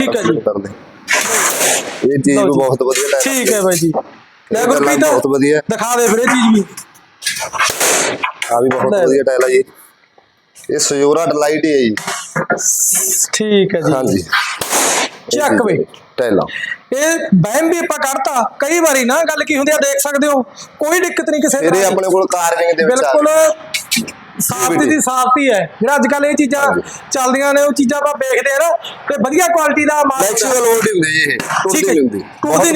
ਠੀਕ ਹੈ ਜੀ। ਇਹ ਚੀਜ਼ ਵੀ। ਬਹੁਤ ਵਧੀਆ ਟਾਇਲ ਠੀਕ ਹੈ ਬਾਈ ਜੀ। ਲੈ ਗੁਰਪ੍ਰੀਤ ਬਹੁਤ ਵਧੀਆ। ਦਿਖਾ ਦੇ ਫਿਰ ਇਹ ਚੀਜ਼ ਵੀ ਆ ਵੀ ਬਹੁਤ। ਵਧੀਆ ਟਾਇਲ ਹੈ ਜੀ। ਇਹ ਸਯੋਰਾ ਡਿਲਾਈਟ ਹੀ ਹੈ ਜੀ। ਠੀਕ ਹੈ ਜੀ। ਹਾਂਜੀ। ਚੱਕ ਬਈ ਟਾਇਲਾਂ ਇਹ ਬਹਿਮ ਵੀ ਆਪਾਂ ਕੱਢਤਾ। ਕਈ ਵਾਰੀ ਨਾ ਗੱਲ ਕੀ ਹੁੰਦੀ ਆ ਦੇਖ ਸਕਦੇ ਹੋ। ਕੋਈ ਦਿੱਕਤ ਨਹੀਂ ਕਿਸੇ ਦੀ। ਆਪਣੇ ਕੋਲ ਕਾਰਵਿੰਗ ਦੇ ਵਿੱਚ ਆ ਬਿਲਕੁਲ। ਸਾਫਤੀ ਦੀ ਸਾਫਤੀ ਹੈ। ਜਿਹੜਾ ਅੱਜ ਕੱਲ ਇਹ ਚੀਜ਼ਾਂ ਚੱਲਦੀਆਂ ਨੇ ਉਹ ਚੀਜ਼ਾਂ ਆਪਾਂ ਵੇਖਦੇ ਆ ਨਾ ਤੇ ਵਧੀਆ ਕੁਆਲਿਟੀ ਦਾ ਮਾਲ ਹੁੰਦੀ ਇਹ। ਠੀਕ ਹੈ ਨਹੀਂ।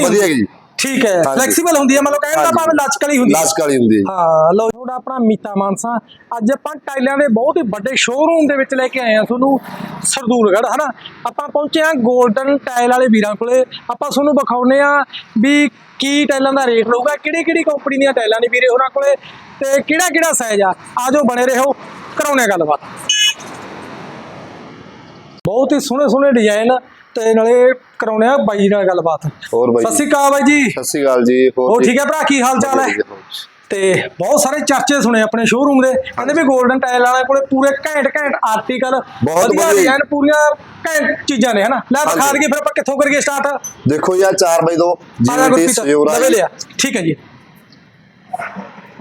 ਵਧੀਆ ਜੀ। ਠੀਕ ਹੈ। ਹਾਂਜੀ। ਫਲੈਕਸੀਬਲ ਹੁੰਦੀ ਹੈ ਮਤਲਬ ਕਹਿੰਦਾ ਹਾਂਜੀ। ਭਾਵੇਂ ਲਚਕਲੀ ਹੁੰਦੀ ਹੈ। ਲਾਸਟ ਵਾਲੀ ਹੁੰਦੀ ਹੈ। ਜੀ। ਹਾਂ ਲੋ ਥੋੜਾ ਆਪਣਾ ਮੀਤਾ ਮਾਨਸਾ। ਅੱਜ ਆਪਾਂ ਟਾਈਲਾਂ ਦੇ ਬਹੁਤ ਹੀ ਵੱਡੇ ਸ਼ੋਰੂਮ ਦੇ ਵਿੱਚ ਲੈ ਕੇ ਆਏ ਆ ਤੁਹਾਨੂੰ ਸਰਦੂਲਗੜ੍ਹ ਹਨਾ? ਆਪਾਂ ਪਹੁੰਚੇ ਆ 골ਡਨ ਟਾਈਲ ਵਾਲੇ ਵੀਰਾਂ ਕੋਲੇ। ਆਪਾਂ ਤੁਹਾਨੂੰ ਵਿਖਾਉਨੇ ਆ ਵੀ ਕੀ ਟਾਈਲਾਂ ਦਾ ਰੇਟ ਰਹੂਗਾ ਕਿਹੜੀ ਕਿਹੜੀ ਕੰਪਨੀ ਦੀਆਂ ਟਾਈਲਾਂ ਨੇ ਵੀਰੇ ਹੋਰਾਂ ਕੋਲੇ ਤੇ ਕਿਹੜਾ ਕਿਹੜਾ ਸਾਈਜ਼ ਆ। ਆਜੋ ਬਣੇ ਰਹੋ ਕਰਾਉਣੇ ਆ ਗੱਲਬਾਤ। ਬਹੁਤ ਹੀ ਸੋਹਣੇ ਸੋਹਣੇ ਡਿਜ਼ਾਈਨ ਤੇ ਨਾਲੇ ਕਰਾਉਣੇ ਆ ਬਾਈ ਨਾਲ ਗੱਲਬਾਤ। ਹੋਰ ਬਾਈ ਸਤਿ ਸ਼੍ਰੀ ਅਕਾਲ ਬਾਈ ਜੀ। ਸਤਿ ਸ਼੍ਰੀ ਅਕਾਲ ਜੀ ਹੋਰ ਠੀਕ ਹੈ ਭਰਾ ਕੀ ਹਾਲ ਚਾਲ ਹੈ? ਤੇ ਬਹੁਤ ਸਾਰੇ ਚਰਚੇ ਸੁਣੇ ਆਪਣੇ ਸ਼ੋਰੂਮ ਦੇ। ਕਹਿੰਦੇ ਵੀ 골ਡਨ ਟਾਇਲ ਵਾਲੇ ਕੋਲੇ ਪੂਰੇ ਘੈਂਟ ਘੈਂਟ ਆਰਟੀਕਲ ਬਹੁਤ ਵਧੀਆ। ਡਿਜ਼ਾਈਨ ਪੂਰੀਆਂ ਘੈਂਟ ਚੀਜ਼ਾਂ ਨੇ ਹਨਾ? ਲੈ ਦਿਖਾ। ਦਈਏ ਫਿਰ ਆਪਾਂ ਕਿੱਥੋਂ ਕਰੀਏ ਸਟਾਰਟ ਦੇਖੋ ਆ 4 ਬਾਈ 2 ਆਲਾ ਜਿਵੇਂ ਕਿ ਸਯੋਰਾ ਲਿਆ। ਠੀਕ ਹੈ ਜੀ।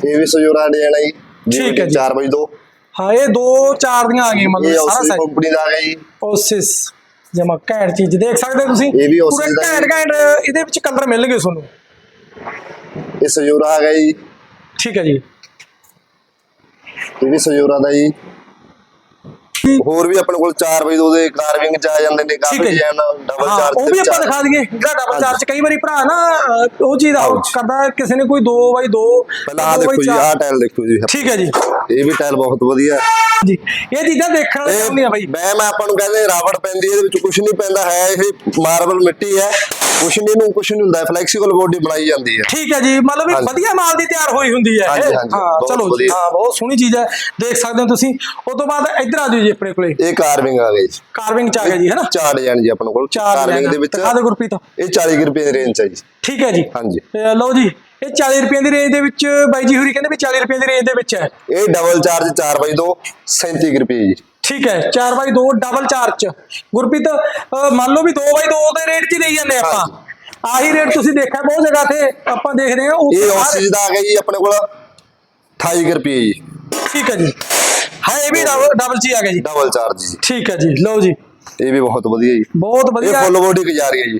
ਇਹ ਵੀ ਸਯੋਰਾ ਡਿਜ਼ਾਈਨ ਹੈ ਜੀ। ਠੀਕ ਹੈ ਜੀ। 4 ਬਾਈ 2 ਹਾਂ ਇਹ ਦੋ ਚਾਰ ਦੀਆਂ ਆ ਗਈਆਂ ਮਤਲਬ ਸਾਰਾ ਸਾਈਜ਼ ਕੰਪਨੀ ਦਾ ਆ ਜੀ। ਓਸਿਸ ਜਮਾ ਘੈਂਟ ਚੀਜ਼ ਦੇਖ ਸਕਦੇ ਤੁਸੀਂ ਇਹ ਵੀ Osis ਦਾ ਘੈਂਟ। ਘੈਂਟ ਇਹਦੇ ਵਿੱਚ ਕਲਰ ਮਿਲਣਗੇ ਤੁਹਾਨੂੰ ਇਹ ਸਯੋਰਾ ਆ ਗਿਆ ਜੀ ਠੀਕ ਹੈ ਜੀ ਇਹ ਵੀ ਸਯੋਰਾ ਦਾ ਜੀ ਹੋਰ ਵੀ ਆਪਣੇ ਕੋਲ 4 ਬਾਈ 2 ਦੇ ਕਾਰਵਿੰਗ ਚ ਆ ਜਾਂਦੇ ਨੇ ਕਾਫੀ। ਡਿਜ਼ਾਈਨ ਡਬਲ ਚਾਰਜ ਉਹ ਵੀ ਆਪਾਂ ਦਿਖਾ ਦਈਏ ਜਿਹੜਾ ਡਬਲ। ਚਾਰਜ ਕਈ ਵਾਰੀ ਭਰਾ ਨਾ ਉਹ ਚੀਜ਼। ਕਰਦਾ ਕਿਸੇ ਨੇ ਕੋਈ 2 ਬਾਈ 2 ਪਹਿਲਾਂ ਆ ਦੇਖੋ ਜੀ ਆ ਟਾਇਲ ਦੇਖੋ ਜੀ ਠੀਕ ਹੈ ਜੀ ਇਹ ਵੀ ਟਾਇਲ ਬਹੁਤ ਵਧੀਆ। ਜੀ ਇਹ ਚੀਜ਼ਾਂ ਦੇਖਣ ਵਾਲੀਆਂ ਹੁੰਦੀਆਂ ਬਾਈ। ਮੈਂ ਮੈਂ ਆਪਾਂ ਨੂੰ ਕਹਿੰਦੇ ਰਾਵੜ ਪੈਂਦੀ ਇਹਦੇ ਵਿੱਚ ਕੁਝ ਨਹੀਂ ਪੈਂਦਾ ਹੈ ਇਹ ਮਾਰਬਲ ਮਿੱਟੀ ਹੈ। ਕੁਝ ਨਹੀਂ ਨੂੰ ਕੁਝ ਨਹੀਂ ਹੁੰਦਾ ਫਲੈਕਸੀਬਲ ਬੋਡੀ ਬਣਾਈ ਜਾਂਦੀ ਹੈ। ਠੀਕ ਹੈ ਜੀ ਮਤਲਬ ਵੀ। ਵਧੀਆ ਮਾਲ ਦੀ ਤਿਆਰ ਹੋਈ ਹੁੰਦੀ ਹੈ। ਹਾਂਜੀ, ਬਹੁਤ ਚਲੋ ਜੀ ਵਧੀਆ। ਹਾਂ ਬਹੁਤ ਸੋਹਣੀ ਚੀਜ਼ ਹੈ ਦੇਖ ਸਕਦੇ ਹੋ ਤੁਸੀਂ। ਉਸ ਤੋਂ ਬਾਅਦ ਇੱਧਰ ਆ ਜਾਓ ਜੀ ਆਪਣੇ ਕੋਲੇ। ਇਹ ਕਾਰਵਿੰਗ ਆ ਗਈ ਕਾਰਵਿੰਗ ਚ ਆ ਗਿਆ ਜੀ ਹੈ ਨਾ ਚਾਰ ਡਿਜ਼ਾਈਨ ਜੀ ਆਪਣੇ ਕੋਲ। ਚਾਰ ਕਾਰਵਿੰਗ ਦੇ ਵਿੱਚ ਦਿਖਾ ਦਿਓ ਗੁਰਪ੍ਰੀਤ। ਇਹ 40 ਕੁ ਰੁਪਏ ਦੀ ਰੇਂਜ ਹੈ ਜੀ। ਠੀਕ ਹੈ ਜੀ। ਹਾਂਜੀ। ਤੇ ਲਓ ਜੀ ਇਹ 40 ਰੁਪਏ ਦੀ ਰੇਂਜ ਦੇ ਵਿੱਚ ਬਾਈ ਜੀ ਹੋਰੀ ਕਹਿੰਦੇ ਵੀ 40 ਰੁਪਏ ਦੀ ਰੇਂਜ ਦੇ ਵਿੱਚ ਹੈ। ਇਹ ਡਬਲ ਚਾਰਜ 4 ਬਾਈ 2 37 ਕੁ ਰੁਪਏ ਜੀ। ਠੀਕ ਹੈ 4 ਬਾਈ 2 ਡਬਲ ਚਾਰਜ ਗੁਰਪ੍ਰੀਤ ਅਹ, ਮੰਨ ਲਓ ਵੀ 2 ਬਾਈ 2 ਦੇ ਰੇਟ 'ਚ ਹੀ ਲਈ ਜਾਂਦੇ ਆਪਾਂ। ਆਹੀ ਰੇਟ ਤੁਸੀਂ ਦੇਖਿਆ ਬਹੁਤ ਜਗ੍ਹਾ ਤੇ ਆਪਾਂ ਦੇਖਦੇ ਹਾਂ ਇਹ ਉੱਪਰ ਉਸ ਚੀਜ਼ ਦਾ ਆ ਗਿਆ ਜੀ ਆਪਣੇ ਕੋਲ 28 ਕੁ ਰੁਪਏ ਜੀ। ਠੀਕ ਹੈ ਜੀ। ਹਾਂ ਇਹ ਵੀ ਡਬਲ ਚ ਹੀ ਆ ਗਿਆ ਜੀ। ਡਬਲ ਚਾਰਜ ਜੀ। ਠੀਕ ਹੈ ਜੀ ਲਓ ਜੀ। ਇਹ ਵੀ ਬਹੁਤ ਵਧੀਆ ਜੀ। ਬਹੁਤ ਇਹ ਵਧੀਆ ਫੁੱਲ ਬੋਡੀ ਗੁਜ਼ਾਰੀ ਹੈ ਜੀ।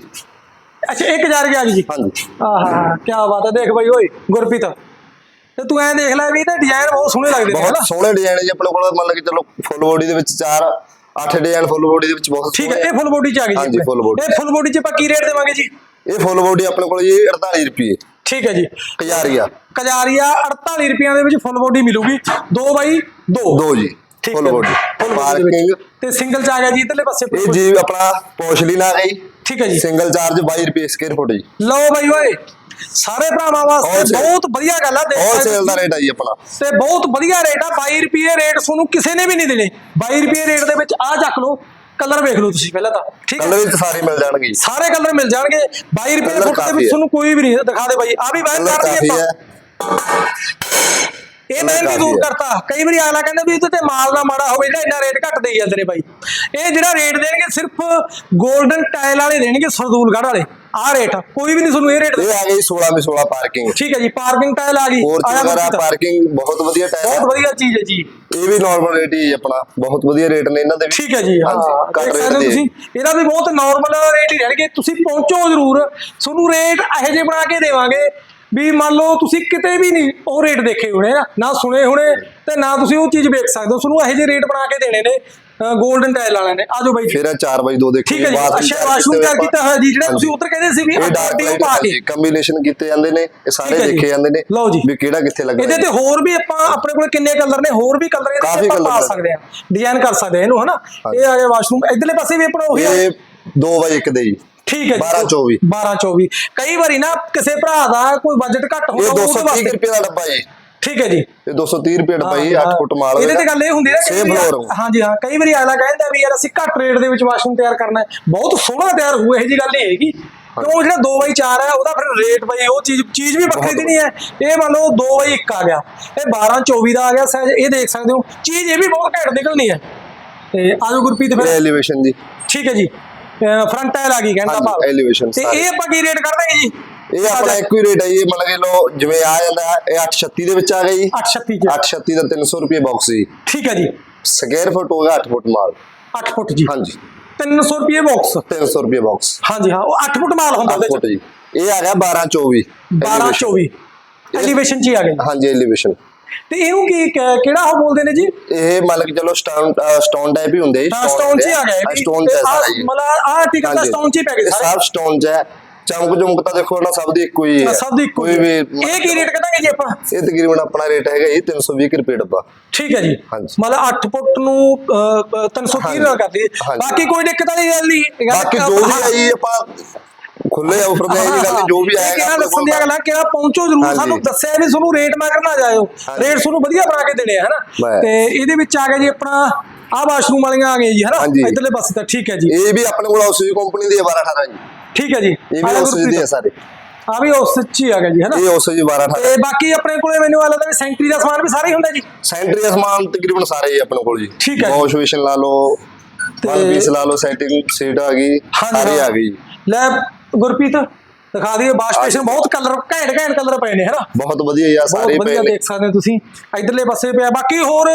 ਅੱਛਾ 1000 ਗਿਆ ਜੀ। ਹਾਂਜੀ। ਆਹਾ ਕੀ ਬਾਤ ਹੈ ਦੇਖ ਬਾਈ ਓਏ ਗੁਰਪ੍ਰੀਤ। ਤੇ ਤੂੰ ਐਂ ਦੇਖ ਲੈ ਵੀ ਤੇ ਡਿਜ਼ਾਈਨ ਬਹੁਤ ਸੋਹਣੇ ਲੱਗਦੇ ਨੇ ਬਹੁਤ ਹਨਾ? ਸੋਹਣੇ ਡਿਜ਼ਾਈਨ ਜੀ ਆਪਣੇ ਕੋਲ ਮੰਨ ਕੇ ਚਲੋ ਫੁੱਲ ਬੋਡੀ ਦੇ ਵਿੱਚ 4 8 ਡਿਜ਼ਾਈਨ ਫੁੱਲ ਬੋਡੀ ਦੇ ਵਿੱਚ ਬਹੁਤ ਠੀਕ ਹੈ ਸੋਹਣੇ ਇਹ ਫੁੱਲ ਬੋਡੀ ਚ ਆ ਗਈ ਹਾਂਜੀ, ਆਪਣੇ। full body। ਇਹ ਫੁੱਲ ਬੋਡੀ ਚ ਆਪਾਂ ਕੀ ਰੇਟ ਦੇਵਾਂਗੇ ਜੀ? ਇਹ ਫੁੱਲ ਬੋਡੀ ਆਪਣੇ ਕੋਲ ਜੀ 48 ਰੁਪਏ। ਠੀਕ ਹੈ ਜੀ। ਗੁਜ਼ਾਰੀਆ ਕਜਾਰੀਆ 48 ਰੁਪਈਆਂ ਦੇ ਵਿੱਚ ਫੁੱਲ ਬੋਡੀ ਮਿਲੂਗੀ। 2 ਬਾਈ 2 ਦੋ ਜੀ ਠੀਕ ਫੁੱਲ ਹੈ ਬੋਡੀ full body ਦੇ। ਤੇ ਸਿੰਗਲ ਚ ਆ ਗਿਆ ਜੀ ਇਧਰਲੇ ਪਾਸੇ ਇਹ ਜੀ ਆਪਣਾ ਪੋਸ਼ਲੀਨ ਆ ਗਈ। ਠੀਕ ਹੈ ਜੀ। ਸਿੰਗਲ ਚਾਰਜ 22 ਰੁਪਏ ਸਕੁਅਰ ਫੁੱਟ ਜੀ ਲਓ ਬਾਈ ਓਏ। ਸਾਰੇ ਭਰਾਵਾਂ ਵਾਸਤੇ Wholesale। ਬਹੁਤ ਵਧੀਆ ਗੱਲ ਆ ਦੇਖ ਸਕਦੇ ਹੋਲਸੇਲ ਦਾ ਰੇਟ ਆ ਜੀ ਆਪਣਾ। ਤੇ ਬਹੁਤ ਵਧੀਆ ਰੇਟ ਆ 22 ਰੁਪਏ ਰੇਟ ਤੁਹਾਨੂੰ ਕਿਸੇ ਨੇ ਵੀ ਨਹੀਂ ਦੇਣੇ। 22 ਰੁਪਏ ਰੇਟ ਦੇ ਵਿੱਚ ਆ ਚੱਕ ਲਓ ਕਲਰ ਵੇਖ ਲਓ ਤੁਸੀਂ ਪਹਿਲਾਂ ਤਾਂ ਠੀਕ ਹੈ ਕਲਰ ਵਿੱਚ ਸਾਰੇ ਮਿਲ ਜਾਣਗੇ ਜੀ। ਸਾਰੇ ਕਲਰ ਮਿਲ ਜਾਣਗੇ। 22 ਰੁਪਏ Colour ਫੁੱਟ ਦੇ ਕਾਫੀ ਵਿੱਚ ਹੈ। ਤੁਹਾਨੂੰ ਕੋਈ ਵੀ ਨਹੀਂ ਦਿਖਾ ਦੇ ਬਾਈ। ਆ ਵੀ ਬਾਹਰ ਕਲਰ ਕਰ ਕਾਫੀ ਦਈਏ ਹੈ। ਆਪਾਂ ਇਹ ਮੈਂ ਵੀ ਕਾਫੀ ਦੂਰ। ਕਰਤਾ। ਕਈ ਵਾਰੀ ਅਗਲਾ ਕਹਿੰਦਾ ਵੀ ਇਹਦੇ ਤੇ ਮਾਲ ਨਾ ਮਾੜਾ ਹੋਵੇ ਜਿਹੜਾ ਇੰਨਾ ਰੇਟ ਘੱਟ ਦੇਈ ਜਾਂਦੇ ਨੇ ਬਾਈ। ਇਹ ਜਿਹੜਾ ਰੇਟ ਦੇਣਗੇ ਸਿਰਫ 골ਡਨ ਟਾਇਲ ਵਾਲੇ ਦੇਣਗੇ ਸਰਦੂਲਗੜ੍ਹ ਵਾਲੇ। ਆਹ ਰੇਟ ਕੋਈ ਵੀ ਨਹੀਂ ਤੁਹਾਨੂੰ ਇਹ ਰੇਟ ਇਹ ਆ ਗਈ 16 ਮੇ 16 ਪਾਰਕਿੰਗ ਠੀਕ ਹੈ ਜੀ ਪਾਰਕਿੰਗ ਟਾਇਲ ਆ ਗਈ। ਹੋਰ ਆਇਆ ਵਗੈਰਾ ਗੁਰਪ੍ਰੀਤ। ਪਾਰਕਿੰਗ ਬਹੁਤ ਵਧੀਆ ਬਹੁਤ ਚੀਜ਼ ਹੈ ਜੀ। ਇਹ ਵੀ ਨਾਰਮਲ ਰੇਟ ਹੀ ਹੈ ਆਪਣਾ। ਬਹੁਤ ਵਧੀਆ ਰੇਟ ਨੇ ਇਹਨਾਂ ਦੇ ਵੀ। ਠੀਕ ਹੈ ਜੀ ਹਾਂ। ਘੱਟ ਦੇ। ਤੁਸੀਂ ਇਹਦਾ ਵੀ ਬਹੁਤ ਨਾਰਮਲ ਰੇਟ ਹੀ ਰਹਿਣਗੇ। ਤੁਸੀਂ ਪਹੁੰਚੋ ਜ਼ਰੂਰ। ਤੁਹਾਨੂੰ ਰੇਟ ਇਹੋ ਜਿਹੇ ਬਣਾ ਕੇ ਦੇਵਾਂਗੇ। ਵੀ ਮੰਨ ਲਓ ਤੁਸੀਂ ਕਿਤੇ ਵੀ ਨਹੀਂ ਉਹ ਰੇਟ ਦੇਖੇ ਹੋਣੇ ਨਾ ਨਾ ਸੁਣੇ ਹੋਣੇ ਤੇ ਨਾ ਤੁਸੀਂ ਉਹ ਚੀਜ਼ ਵੇਖ ਸਕਦੇ ਹੋ। ਤੁਹਾਨੂੰ ਇਹੋ ਜਿਹੇ ਰੇਟ ਬਣਾ ਕੇ ਦੇਣੇ ਨੇ 골ਡਨ ਟਾਇਲ ਵਾਲਿਆਂ ਨੇ। ਆਜੋ ਬਾਈ ਫਿਰ 4 ਬਾਈ 2 ਦੇਖੋ ਠੀਕ ਹੈ ਅੱਛਾ ਵਾਸ਼ਰੂਮ ਤਿਆਰ ਕੀਤਾ ਹੋਇਆ ਜੀ ਜਿਹੜਾ ਤੁਸੀਂ ਉੱਧਰ ਕਹਿੰਦੇ ਸੀ ਵੀ ਇਹ ਡਾਰਕ ਅੱਡੀ ਪਾ ਕੇ। ਕੰਬੀਨੇਸ਼ਨ ਕੀਤੇ ਜਾਂਦੇ ਨੇ ਇਹ ਸਾਰੇ। ਦੇਖੇ ਜਾਂਦੇ ਨੇ। ਵੀ ਕਿਹੜਾ ਕਿੱਥੇ ਲੱਗਣਾ ਇਹਦੇ ਤੇ ਹੋਰ ਵੀ ਆਪਾਂ ਆਪਣੇ ਕੋਲ ਕਿੰਨੇ ਕਲਰ ਨੇ ਹੋਰ ਵੀ ਕਲਰ ਇਹਦੇ ਆਪਾਂ ਪਾ। ਸਕਦੇ ਆ ਡਿਜ਼ਾਈਨ ਕਰ ਸਕਦੇ ਆ ਇਹਨੂੰ ਹਨਾ? ਇਹ ਆ ਗਿਆ ਵਾਸ਼ਰੂਮ ਇਧਰਲੇ ਪਾਸੇ ਵੀ ਆਪਣਾ ਉਹੀ ਆ। ਇਹ 2 ਬਾਈ 1 ਦੇ ਜੀ। ਠੀਕ ਹੈ ਜੀ। 12 24 12 24 ਕਈ ਵਾਰੀ ਨਾ ਕਿਸੇ ਭਰਾ ਦਾ ਕੋਈ ਬਜਟ ਘੱਟ ਇਹ ਹੁੰਦਾ ਉਹਦੇ 230 ਵਾਸਤੇ ਰੁਪਏ ਦਾ ਡੱਬਾ ਜੀ। ਠੀਕ ਹੈ ਜੀ। ਇਹ 230 ਰੁਪਏ ਡੱਬਾ ਜੀ ਹਾਂ, 8 ਫੁੱਟ ਮਾਲ ਇਹਦੇ ਤੇ ਗੱਲ ਇਹ ਹੁੰਦੀ ਹੈ ਵਾਰੀ ਹਾਂਜੀ ਹਾਂ। ਕਈ ਵਾਰੀ ਅਗਲਾ ਕਹਿੰਦਾ ਵੀ ਯਾਰ ਅਸੀਂ ਘੱਟ ਰੇਟ ਦੇ ਵਿੱਚ ਵਾਸ਼ਰੂਮ ਤਿਆਰ ਕਰਨਾ ਹੈ। ਬਹੁਤ ਸੋਹਣਾ ਤਿਆਰ ਹੋਊ ਇਹੋ ਜੀ ਗੱਲ ਨਹੀਂ ਹੈਗੀ। ਕਿਉਂ ਜਿਹੜਾ 2x4 ਹੈ ਉਹਦਾ ਫਿਰ ਰੇਟ ਬਈ ਉਹ ਚੀਜ਼ ਚੀਜ਼ ਵੀ ਵੱਖਰੀ ਦੀ ਨਹੀਂ ਹੈ। ਇਹ ਮੰਨ ਲਓ 2x1 ਆ ਗਿਆ। ਇਹ 12 24 ਦਾ ਆ ਗਿਆ ਸਾਈਜ਼ ਇਹ ਦੇਖ ਸਕਦੇ ਹੋ। ਚੀਜ਼ ਇਹ ਵੀ ਬਹੁਤ ਘੱਟ ਨਿਕਲਣੀ ਹੈ। ਤੇ ਆਜੋ ਗੁਰਪ੍ਰੀਤ ਇਹ ਫਿਰ ਐਲੀਵੇਸ਼ਨ ਜੀ। ਠੀਕ ਹੈ ਜੀ। ਫਰੰਟ ਟਾਇਲ ਆ ਗਈ ਕਹਿੰਦਾ ਭਾਵ। elevation ਤੇ। ਇਹ ਆਪਾਂ ਕੀ ਰੇਟ ਕਰ ਦਾਂਗੇ ਜੀ? ਇਹ ਆਪਣਾ ਇੱਕੋ ਹੀ ਰੇਟ ਹੈ ਜੀ ਇਹ ਮਤਲਬ ਕਿ ਲੋ ਜਿਵੇਂ ਆ ਜਾਂਦਾ ਇਹ 836 ਦੇ ਵਿੱਚ ਆ ਜੀ 836 ਚ। 836 ਦਾ 300 ਰੁਪਏ ਬਾਕਸ ਜੀ ਠੀਕ ਹੈ ਜੀ। ਸਕੁਅਰ ਫੁੱਟ ਹੋਗਾ 8 ਫੁੱਟ ਮਾਲ। 8 ਫੁੱਟ ਜੀ। ਹਾਂਜੀ। 300 ਰੁਪਏ ਬਾਕਸ 300 ਰੁਪਏ ਬਾਕਸ ਹਾਂਜੀ ਹਾਂ ਉਹ 8 ਫੁੱਟ ਮਾਲ ਹੁੰਦਾ 8 ਉਹਦੇ ਫੁੱਟ ਜੀ। ਇਹ ਆ ਗਿਆ 12 24 12 24 ਐਲੀਵੇਸ਼ਨ ਚ ਆ ਗਏ ਹਾਂਜੀ ਐਲੀਵੇਸ਼ਨ ਤੇ ਇਹਨੂੰ ਕੀ ਕ- ਕਿਹੜਾ ਉਹ ਬੋਲਦੇ ਨੇ ਜੀ? ਇਹ ਮੰਨ ਕੇ ਚਲੋ ਸਟੋਨ ਸਟੋਨ ਟਾਈਪ ਹੀ ਹੁੰਦੇ ਸਟੋਨ ਚ ਹੀ ਆ ਗਏ ਸਟੋਨ ਸਾਰਾ ਜੀ। ਮਤਲਬ ਆਹ ਆਰਟੀਕਲ ਦਾ ਹਾਂਜੀ। ਸਟੋਨ ਚ ਹੀ ਪੈ ਇਹ ਸਾਰੇ। ਸਭ ਸਟੋਨ ਚ ਹੈ। ਚਮਕ ਜਮਕ ਤਾਂ ਦੇਖੋ ਨਾ ਸਭ ਦੀ ਇੱਕੋ ਹੀ ਹੈ। ਸਭ ਦੀ ਇੱਕੋ ਕੋਈ ਹੀ ਵੀ ਹੈ। ਇਹ ਕੀ ਰੇਟ ਕਰਾਂਗੇ ਜੀ ਆਪਾਂ? ਇਹ ਤਕਰੀਬਨ ਆਪਣਾ ਰੇਟ ਹੈਗਾ ਜੀ 320 ਕੁ ਰੁਪਏ ਡੱਬਾ। ਠੀਕ ਹੈ ਜੀ। ਹਾਂਜੀ। ਮਤਲਬ 8 ਫੁੱਟ ਨੂੰ ਅਹ, 330 ਨਾਲ ਹਾਂਜੀ। ਬਾਕੀ ਕੋਈ ਦਿੱਕਤ ਵਾਲੀ ਗੱਲ ਨਹੀਂ। ਬਾਕੀ ਜੋ ਵੀ ਜੀ ਆਪਾਂ ਖੁੱਲੇ ਆਫਰ ਦੇ ਗੱਲ ਜੋ ਵੀ ਇਹ ਆਏਗਾ ਕਿਹੜਾ ਦੱਸਣ ਦੀਆਂ ਗੱਲਾਂ ਕਿਹੜਾ ਪਹੁੰਚੋ ਜ਼ਰੂਰ। ਸਾਨੂੰ ਦੱਸਿਆ ਵੀ ਤੁਹਾਨੂੰ ਰੇਟ ਮਗਰ ਨਾ ਜਾਇਓ। ਰੇਟ ਤੁਹਾਨੂੰ ਵਧੀਆ ਬਣਾ ਕੇ ਦੇਣੇ ਆ ਹਨਾ? ਬਸ। ਤੇ ਇਹਦੇ ਵਿੱਚ ਆ ਗਿਆ ਜੀ ਆਪਣਾ ਆਹ ਵਾਸ਼ਰੂਮ ਵਾਲੀਆਂ ਆ ਗਈਆਂ ਜੀ ਹਨਾ। ਇਧਰਲੇ ਪਾਸੇ ਤਾਂ ਠੀਕ ਹੈ ਜੀ। ਇਹ ਵੀ ਆਪਣੇ ਕੋਲ ਉਸੇ ਕੰਪਨੀ ਦੀ ਹੈ 12 18 ਜੀ। ਠੀਕ ਹੈ ਜੀ। ਇਹ ਵੀ ਉਸੇ ਦੀ ਹੈ ਸਾਰੇ। ਆ ਵੀ ਉਸ ਚ ਹੀ ਆ ਗਿਆ ਜੀ ਹਨਾ? ਇਹ ਉਸੇ ਜੀ 12 18 ਤੇ ਬਾਕੀ ਆਪਣੇ ਕੋਲੇ ਮੈਨੂੰ ਆ ਲੱਗਦਾ ਵੀ ਸੈਂਟਰੀ ਦਾ ਸਮਾਨ ਵੀ ਸਾਰਾ ਹੀ ਹੁੰਦਾ ਜੀ। ਸੈਂਟਰੀ ਦਾ ਸਮਾਨ ਤਕਰੀਬਨ ਸਾਰੇ ਹੀ ਆਪਣੇ ਕੋਲ ਜੀ। ਠੀਕ ਹੈ ਜੀ। ਵਾਸ਼ ਵੇਸ਼ਨ ਲਾ ਲਓ ਤੇ- ਪੀਸ ਲਾ ਲਓ ਸੈਟਿੰਗ ਸੀਟ ਆ ਗਈ ਸਾਰੇ। ਆ ਗਈ ਲੈ ਗੁਰਪ੍ਰੀਤ ਦਿਖਾ ਦਈਏ ਵਾਸ਼ ਸਟੇਸ਼ਨ ਬਹੁਤ ਕਲਰ ਘੈਂਟ ਘੈਂਟ ਕਲਰ ਪਏ ਨੇ ਹਨਾ ਬਹੁਤ ਵਧੀਆ ਯਾਰ ਸਾਰੇ ਪਏ ਨੇ। ਦੇਖ ਸਕਦੇ ਹੋ ਤੁਸੀਂ ਇਧਰਲੇ ਪਾਸੇ ਪਿਆ। ਬਾਕੀ ਹੋਰ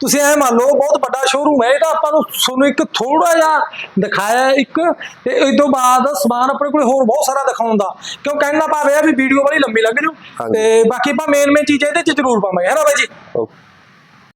ਤੁਸੀਂ ਐ ਮੰਨ ਲਓ ਬਹੁਤ ਵੱਡਾ ਸ਼ੋਰੂਮ ਹੈ ਇਹ ਤਾਂ ਆਪਾਂ ਨੂੰ ਤੁਹਾਨੂੰ ਇੱਕ ਥੋੜਾ ਜਿਹਾ ਦਿਖਾਇਆ ਇੱਕ ਤੇ ਇਸ ਤੋਂ ਬਾਅਦ ਸਮਾਨ ਆਪਣੇ ਕੋਲ ਹੋਰ ਬਹੁਤ ਸਾਰਾ ਦਿਖਾਉਣ ਦਾ। ਕਿਉਂ ਕਹਿਣਾ ਭਾਵੇਂ ਆ ਵੀ ਵੀਡੀਓ ਬੜੀ ਲੰਬੀ ਲੱਗ ਜੂ। ਤੇ ਬਾਕੀ ਆਪਾਂ ਮੇਨ ਮੇਨ ਚੀਜ਼ਾਂ ਇਹਦੇ ਚ ਜ਼ਰੂਰ ਪਾਵਾਂਗੇ ਹੈ ਨਾ ਬਾਈ ਜੀ? ਓਕੇ।